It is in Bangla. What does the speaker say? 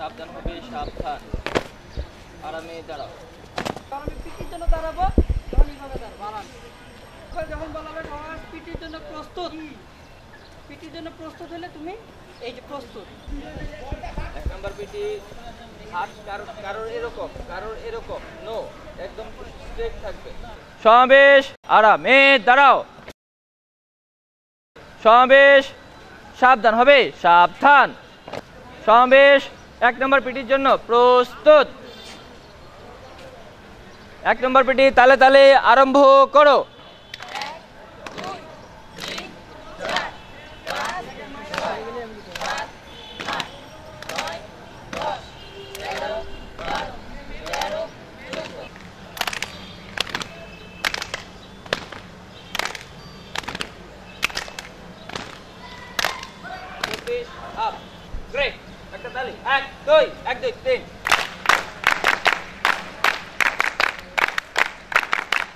সাবধান হবে সাবধান। আরামে দাঁড়াও। কারণ আমি পিটির জন্য দাঁড়াবো তখন এইভাবে দাঁড়াবো। যখন বলা হবে পিটির জন্য প্রস্তুত। পিটির জন্য প্রস্তুত হলে তুমি এই যে প্রস্তুত। এক নম্বর পিটি হাত কারোর কারোর এরকম কারোর এরকম নো একদম স্ট্রেট থাকবে। সমাবেশ আরামে দাঁড়াও। সমাবেশ সাবধান হবে সাবধান। সমাবেশ এক নম্বর পিটির জন্য প্রস্তুত। এক নম্বর পিটি তালে তালে আরম্ভ করো। গ্রেট একটা তালি এক দুই এক দুই তিন